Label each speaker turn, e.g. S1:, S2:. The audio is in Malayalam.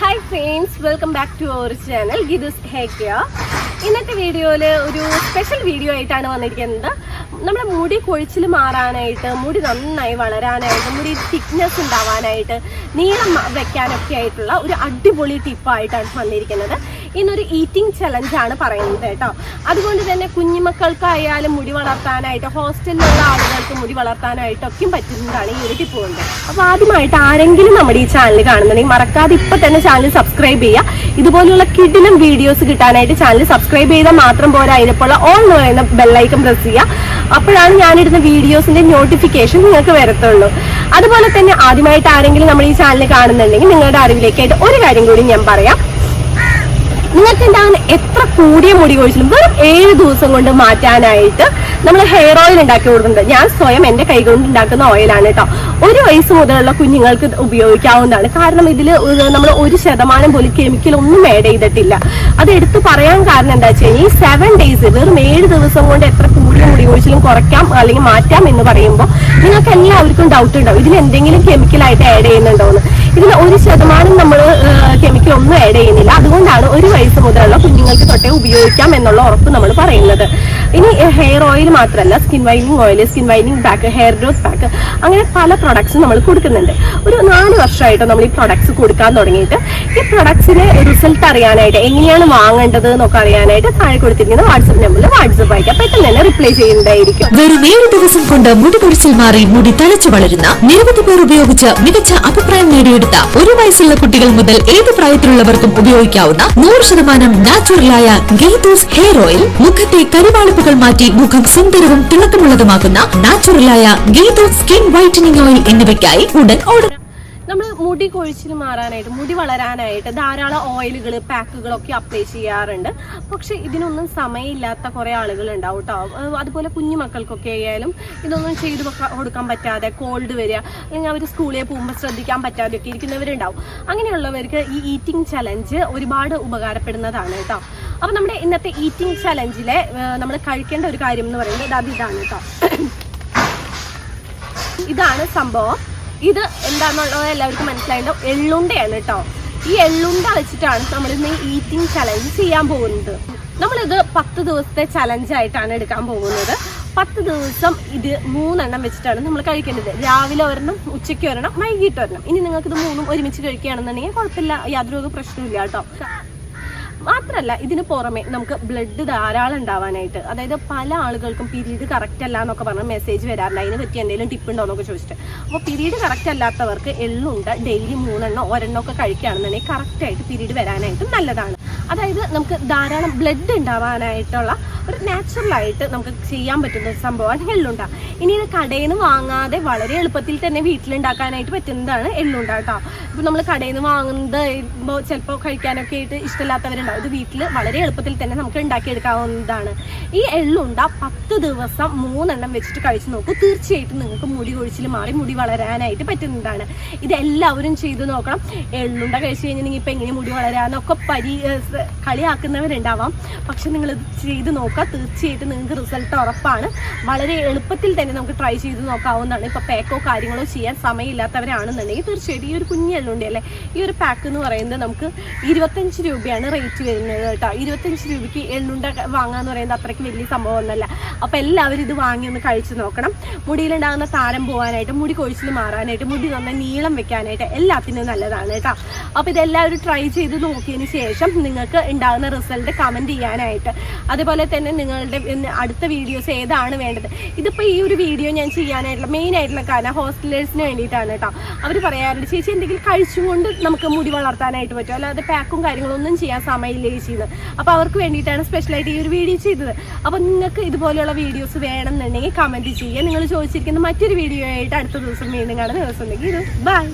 S1: Hi friends welcome back to our channel ഗിദുസ് ഹേക്കിയ ഇന്നത്തെ വീഡിയോയിൽ ഒരു സ്പെഷ്യൽ വീഡിയോ ആയിട്ടാണ് വന്നിരിക്കുന്നത്. നമ്മുടെ മുടി കൊഴിച്ചിൽ മാറാനായിട്ട് മുടി നന്നായി വളരാനായിട്ട് മുടി തിക്നെസ് ഉണ്ടാവാനായിട്ട് നീളം വെക്കാനൊക്കെ ആയിട്ടുള്ള ഒരു അടിപൊളി ടിപ്പായിട്ടാണ് വന്നിരിക്കുന്നത്. ഇന്നൊരു ഈറ്റിംഗ് ചലഞ്ചാണ് പറയുന്നത് കേട്ടോ. അതുകൊണ്ട് തന്നെ കുഞ്ഞുമക്കൾക്കായാലും മുടി വളർത്താനായിട്ട് ഹോസ്റ്റലിലുള്ള ആളുകൾക്ക് മുടി വളർത്താനായിട്ടൊക്കെയും പറ്റുന്നതാണ് ഈ ഒരു ടിപ്പ് കൊണ്ട്. അപ്പോൾ ആദ്യമായിട്ട് ആരെങ്കിലും നമ്മുടെ ഈ ചാനൽ കാണുന്നുണ്ടെങ്കിൽ മറക്കാതെ ഇപ്പൊ തന്നെ ചാനൽ സബ്സ്ക്രൈബ് ചെയ്യുക. ഇതുപോലുള്ള കിഡിനും വീഡിയോസ് കിട്ടാനായിട്ട് ചാനൽ സബ്സ്ക്രൈബ് ചെയ്താൽ മാത്രം പോരാ. അതിനെപ്പോൾ ഓൾ എന്ന് പറയുന്ന ബെല്ലൈക്കൺ പ്രസ് ചെയ്യുക. അപ്പോഴാണ് ഞാനിടുന്ന വീഡിയോസിന്റെ നോട്ടിഫിക്കേഷൻ നിങ്ങൾക്ക് വരത്തുള്ളൂ. അതുപോലെ തന്നെ ആദ്യമായിട്ട് ആരെങ്കിലും നമ്മൾ ഈ ചാനൽ കാണുന്നുണ്ടെങ്കിൽ നിങ്ങളുടെ അറിവിലേക്കായിട്ട് ഒരു കാര്യം കൂടി ഞാൻ പറയാം. നിങ്ങൾക്ക് ഉണ്ടാകുന്ന എത്ര കൂടിയ മുടി കൊഴിച്ചിലും വെറും ഏഴ് ദിവസം കൊണ്ട് മാറ്റാനായിട്ട് നമ്മൾ ഹെയർ ഓയിൽ ഉണ്ടാക്കി കൊടുക്കുന്നുണ്ട് ഞാൻ സ്വയം എന്റെ കൈകൊണ്ട് ഉണ്ടാക്കുന്ന ഓയിലാണ് കേട്ടോ ഒരു വയസ്സ് മുതലുള്ള കുഞ്ഞുങ്ങൾക്ക് ഉപയോഗിക്കാവുന്നതാണ്. കാരണം ഇതിൽ നമ്മൾ ഒരു ശതമാനം പോലും കെമിക്കൽ ഒന്നും ആഡ് ചെയ്തിട്ടില്ല. അത് എടുത്തു പറയാൻ കാരണം എന്താ വെച്ച് കഴിഞ്ഞാൽ ഈ സെവൻ ഡേയ്സ് വെറും ഏഴ് ദിവസം കൊണ്ട് എത്ര കൂടിയ മുടി കൊഴിച്ചിലും കുറയ്ക്കാം അല്ലെങ്കിൽ മാറ്റാം എന്ന് പറയുമ്പോൾ നിങ്ങൾക്ക് എല്ലാവർക്കും ഡൗട്ട് ഉണ്ടാവും. ഇതിൽ എന്തെങ്കിലും കെമിക്കലായിട്ട് ആഡ് ചെയ്യുന്നുണ്ടോ എന്ന് ഇതിൽ ഒരു ശതമാനം നമ്മൾ കെമിക്കൽ കുഞ്ഞുങ്ങൾക്ക് തൊട്ടേ ഉപയോഗിക്കാം എന്നുള്ള ഉറപ്പ് നമ്മൾ പറയുന്നത്. ഇനി ഹെയർ ഓയിൽ മാത്രമല്ല skin വൈനിങ് oil skin വൈനിങ് pack hair growth pack അങ്ങനെ പല പ്രൊഡക്ട്സും നമ്മൾ കൊടുക്കുന്നുണ്ട്. ഒരു നാല് വർഷമായിട്ട് നമ്മൾ ഈ പ്രൊഡക്ട്സ് കൊടുക്കാൻ തുടങ്ങിയിട്ട് ഈ പ്രൊഡക്ട്സിന് റിസൾട്ട് അറിയാനായിട്ട് എങ്ങനെയാണ് വാങ്ങേണ്ടത് എന്നൊക്കെ അറിയാനായിട്ട് താഴെ കൊടുത്തിരിക്കുന്ന വാട്സപ്പ് നമ്പറിൽ വാട്സപ്പ് അയക്കാം. പെട്ടെന്ന് തന്നെ റിപ്ലൈ ചെയ്യുന്നതായിരിക്കും.
S2: വെറും ഏഴ് ദിവസം കൊണ്ട് മുടി പൊടിച്ചിൽ മാറി മുടി തലച്ചു വളരുന്ന നിരവധി പേർ ഉപയോഗിച്ച് മികച്ച അഭിപ്രായം നേടിയെടുത്ത ഒരു വയസ്സുള്ള കുട്ടികൾ മുതൽ ഏത് പ്രായത്തിലുള്ളവർക്കും ഉപയോഗിക്കാവുന്ന നൂറ് ശതമാനം നാച്ചുറലായ ഗീതൂസ് ഹെയർ ഓയിൽ മുഖത്തെ കരുവാളിപ്പുകൾ മാറ്റി മുഖം സുന്ദരവും തിളക്കമുള്ളതുമാക്കുന്ന നാച്ചുറലായ ഗീതൂസ് സ്കിൻ വൈറ്റനിങ് ഓയിൽ എന്നിവയ്ക്കായി ഉടൻ ഓർഡർ
S1: നമ്മൾ മുടി കൊഴിച്ചിൽ മാറാനായിട്ട് മുടി വളരാനായിട്ട് ധാരാളം ഓയിലുകൾ പാക്കുകളൊക്കെ അപ്ലൈ ചെയ്യാറുണ്ട്. പക്ഷെ ഇതിനൊന്നും സമയമില്ലാത്ത കുറേ ആളുകൾ ഉണ്ടാവും കേട്ടോ അതുപോലെ കുഞ്ഞു മക്കൾക്കൊക്കെ ആയാലും ഇതൊന്നും ചെയ്തു കൊടുക്കാൻ പറ്റാതെ കോൾഡ് വരിക അല്ലെങ്കിൽ അവർ സ്കൂളിൽ പോകുമ്പോൾ ശ്രദ്ധിക്കാൻ പറ്റാതെയൊക്കെ ഇരിക്കുന്നവരുണ്ടാവും. അങ്ങനെയുള്ളവർക്ക് ഈ ഈറ്റിംഗ് ചലഞ്ച് ഒരുപാട് ഉപകാരപ്പെടുന്നതാണ് കേട്ടോ അപ്പം നമ്മുടെ ഇന്നത്തെ ഈറ്റിംഗ് ചലഞ്ചിലെ നമ്മൾ കഴിക്കേണ്ട ഒരു കാര്യം എന്ന് പറയുന്നത് അത് ഇതാണ് കേട്ടോ ഇതാണ് സംഭവം. ഇത് എന്താണെന്നുള്ളത് എല്ലാവർക്കും മനസ്സിലായിട്ടുണ്ടാവും എള്ളുണ്ടയാണ് കേട്ടോ ഈ എള്ളുണ്ട വെച്ചിട്ടാണ് നമ്മൾ ഇന്ന് ഈറ്റിംഗ് ചലഞ്ച് ചെയ്യാൻ പോകുന്നത്. നമ്മളിത് പത്ത് ദിവസത്തെ ചലഞ്ചായിട്ടാണ് എടുക്കാൻ പോകുന്നത്. പത്ത് ദിവസം ഇത് മൂന്നെണ്ണം വെച്ചിട്ടാണ് നമ്മൾ കഴിക്കേണ്ടത്. രാവിലെ ഒരെണ്ണം ഉച്ചയ്ക്ക് ഒരെണ്ണം വൈകിട്ട് ഒരെണ്ണം. ഇനി നിങ്ങൾക്ക് ഇത് മൂന്നും ഒരുമിച്ച് കഴിക്കുകയാണെന്നുണ്ടെങ്കിൽ കുഴപ്പമില്ല. യാതൊരു പ്രശ്നമില്ല കേട്ടോ മാത്രല്ല ഇതിന് പുറമെ നമുക്ക് ബ്ലഡ് ധാരാളം ഉണ്ടാവാനായിട്ട്. അതായത് പല ആളുകൾക്കും പിരീഡ് കറക്റ്റ് അല്ല എന്നൊക്കെ പറഞ്ഞ മെസ്സേജ് വരാറുണ്ട്. അതിനെ പറ്റി എന്തെങ്കിലും ടിപ്പ് ഉണ്ടോ എന്നൊക്കെ ചോദിച്ചിട്ട്. അപ്പോൾ പിരീഡ് കറക്റ്റ് അല്ലാത്തവർക്ക് എള്ളുണ്ട ഡെയിലി മൂന്നെണ്ണോ ഒരെണ്ണോ ഒക്കെ കഴിക്കുകയാണെന്നുണ്ടെങ്കിൽ കറക്റ്റായിട്ട് പിരീഡ് വരാനായിട്ട് നല്ലതാണ്. അതായത് നമുക്ക് ധാരാളം ബ്ലഡ് ഉണ്ടാവാനായിട്ടുള്ള ഒരു നാച്ചുറലായിട്ട് നമുക്ക് ചെയ്യാൻ പറ്റുന്ന ഒരു സംഭവമാണ് എള്ളുണ്ട. ഇനി ഇത് കടയിൽ നിന്ന് വാങ്ങാതെ വളരെ എളുപ്പത്തിൽ തന്നെ വീട്ടിലുണ്ടാക്കാനായിട്ട് പറ്റുന്നതാണ് എള്ളുണ്ട കേട്ടോ ഇപ്പം നമ്മൾ കടയിൽ നിന്ന് വാങ്ങുന്നത് ഇപ്പോൾ ചിലപ്പോൾ കഴിക്കാനൊക്കെ ആയിട്ട് ഇഷ്ടമില്ലാത്തവരുണ്ടാവും ഇത് വീട്ടിൽ വളരെ എളുപ്പത്തിൽ തന്നെ നമുക്ക് ഉണ്ടാക്കിയെടുക്കാവുന്നതാണ് ഈ എള്ളുണ്ട പത്ത് ദിവസം മൂന്നെണ്ണം വെച്ചിട്ട് കഴിച്ചു നോക്കൂ. തീർച്ചയായിട്ടും നിങ്ങൾക്ക് മുടി കൊഴിച്ചിൽ മാറി മുടി വളരാനായിട്ട് പറ്റുന്നതാണ്. ഇത് എല്ലാവരും ചെയ്തു നോക്കണം. എള്ളുണ്ട കഴിച്ചു കഴിഞ്ഞാൽ നിങ്ങൾ ഇപ്പം എങ്ങനെ മുടി വളരാന്നൊക്കെ പരി കളിയാക്കുന്നവരുണ്ടാവാം. പക്ഷെ നിങ്ങൾ ഇത് ചെയ്ത് നോക്കുക തീർച്ചയായിട്ടും നിങ്ങൾക്ക് റിസൾട്ട് ഉറപ്പാണ്. വളരെ എളുപ്പത്തിൽ തന്നെ നമുക്ക് ട്രൈ ചെയ്ത് നോക്കാവുന്നതാണ്. ഇപ്പോൾ പാക്കോ കാര്യങ്ങളോ ചെയ്യാൻ സമയമില്ലാത്തവരാണെന്നുണ്ടെങ്കിൽ തീർച്ചയായിട്ടും ഈ ഒരു കുഞ്ഞല്ലുണ്ട് അല്ലേ? ഈ ഒരു പാക്ക് എന്ന് പറയുന്നത് നമുക്ക് ഇരുപത്തഞ്ച് രൂപയാണ് റേറ്റ് വരുന്നത് കേട്ടോ. ഇരുപത്തഞ്ച് രൂപയ്ക്ക് എള്ളുണ്ട വാങ്ങാന്ന് പറയുന്നത് അത്രയ്ക്ക് വലിയ സംഭവമൊന്നുമല്ല. അപ്പോൾ എല്ലാവരും ഇത് വാങ്ങി ഒന്ന് കഴിച്ച് നോക്കണം. മുടിയിലുണ്ടാകുന്ന താരം പോകാനായിട്ട് മുടി കൊഴിച്ചിൽ മാറാനായിട്ട് മുടി നന്നായി നീളം വെക്കാനായിട്ട് എല്ലാത്തിനും നല്ലതാണ് കേട്ടോ. അപ്പോൾ ഇതെല്ലാവരും ട്രൈ ചെയ്ത് നോക്കിയതിന് ശേഷം നിങ്ങൾക്ക് ഉണ്ടാകുന്ന റിസൾട്ട് കമന്റ് ചെയ്യാനായിട്ട്. അതുപോലെ തന്നെ നിങ്ങളുടെ അടുത്ത വീഡിയോസ് ഏതാണ് വേണ്ടത്? ഇതിപ്പോൾ ഈ ഒരു വീഡിയോ ഞാൻ ചെയ്യാനായിട്ടുള്ള മെയിൻ ആയിട്ടുള്ള കാരണം ഹോസ്റ്റലേഴ്സിന് വേണ്ടിയിട്ടാണ് കേട്ടോ. അവർ പറയാറുണ്ട് ചേച്ചി എന്തെങ്കിലും കഴിച്ചുകൊണ്ട് നമുക്ക് മുടി വളർത്താനായിട്ട് പറ്റും. അല്ലാതെ പാക്കും കാര്യങ്ങളൊന്നും ചെയ്യാൻ സമയമില്ല ചേച്ചിന്ന് അപ്പോൾ അവർക്ക് വേണ്ടിയിട്ടാണ് സ്പെഷ്യലായിട്ട് ഈ ഒരു വീഡിയോ ചെയ്തത്. അപ്പോൾ നിങ്ങൾക്ക് ഇതുപോലെയുള്ള വീഡിയോസ് വേണമെന്നുണ്ടെങ്കിൽ കമന്റ് ചെയ്യുക. നിങ്ങൾ ചോദിച്ചിരിക്കുന്ന മറ്റൊരു വീഡിയോ ആയിട്ട് അടുത്ത ദിവസം വീണ്ടും കാണുന്ന ദിവസം ഉണ്ടെങ്കിൽ ഇത്. ബൈ